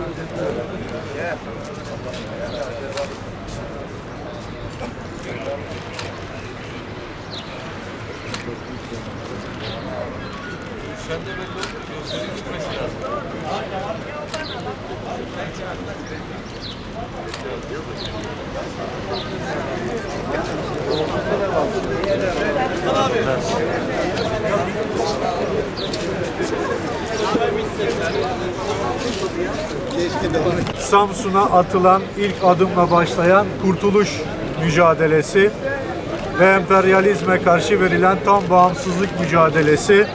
Sen de belli olur. Gözlerin gitmesi lazım. Samsun'a atılan ilk adımla başlayan kurtuluş mücadelesi ve emperyalizme karşı verilen tam bağımsızlık mücadelesi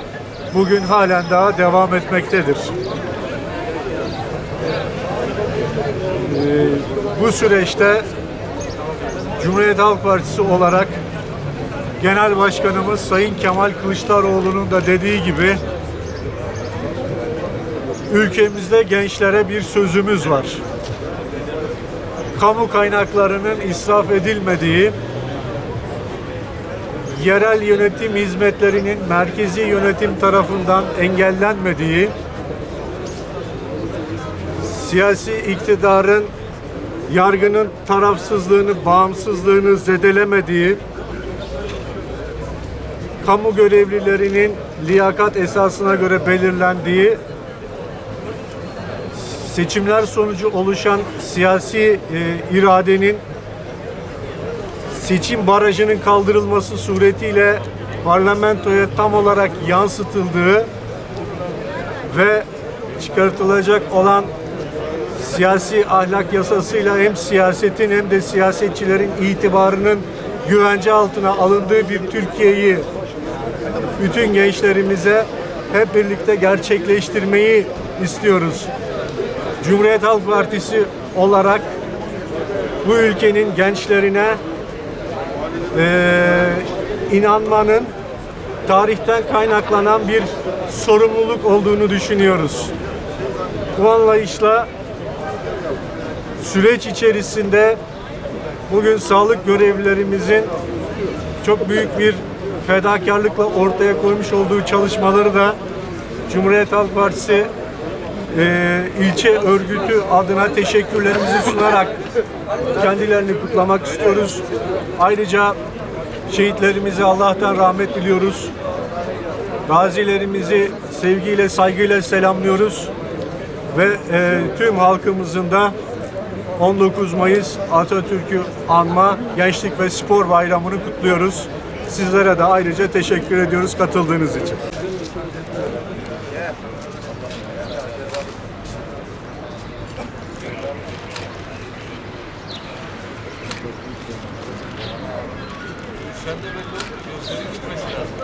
bugün halen daha devam etmektedir. Ee, bu süreçte Cumhuriyet Halk Partisi olarak Genel Başkanımız Sayın Kemal Kılıçdaroğlu'nun da dediği gibi ülkemizde gençlere bir sözümüz var. Kamu kaynaklarının israf edilmediği, yerel yönetim hizmetlerinin merkezi yönetim tarafından engellenmediği, siyasi iktidarın yargının tarafsızlığını, bağımsızlığını zedelemediği, kamu görevlilerinin liyakat esasına göre belirlendiği seçimler sonucu oluşan siyasi e, iradenin seçim barajının kaldırılması suretiyle parlamentoya tam olarak yansıtıldığı ve çıkartılacak olan siyasi ahlak yasasıyla hem siyasetin hem de siyasetçilerin itibarının güvence altına alındığı bir Türkiye'yi bütün gençlerimize hep birlikte gerçekleştirmeyi istiyoruz. Cumhuriyet Halk Partisi olarak bu ülkenin gençlerine eee, inanmanın tarihten kaynaklanan bir sorumluluk olduğunu düşünüyoruz. Bu anlayışla süreç içerisinde bugün sağlık görevlilerimizin çok büyük bir fedakarlıkla ortaya koymuş olduğu çalışmaları da Cumhuriyet Halk Partisi e, ilçe örgütü adına teşekkürlerimizi sunarak kendilerini kutlamak istiyoruz. Ayrıca şehitlerimize Allah'tan rahmet diliyoruz. Gazilerimizi sevgiyle, saygıyla selamlıyoruz. Ve e, tüm halkımızın da 19 Mayıs Atatürk'ü anma Gençlik ve Spor Bayramı'nı kutluyoruz. Sizlere de ayrıca teşekkür ediyoruz katıldığınız için. Sen de olur. Gözlerin gitmesi lazım.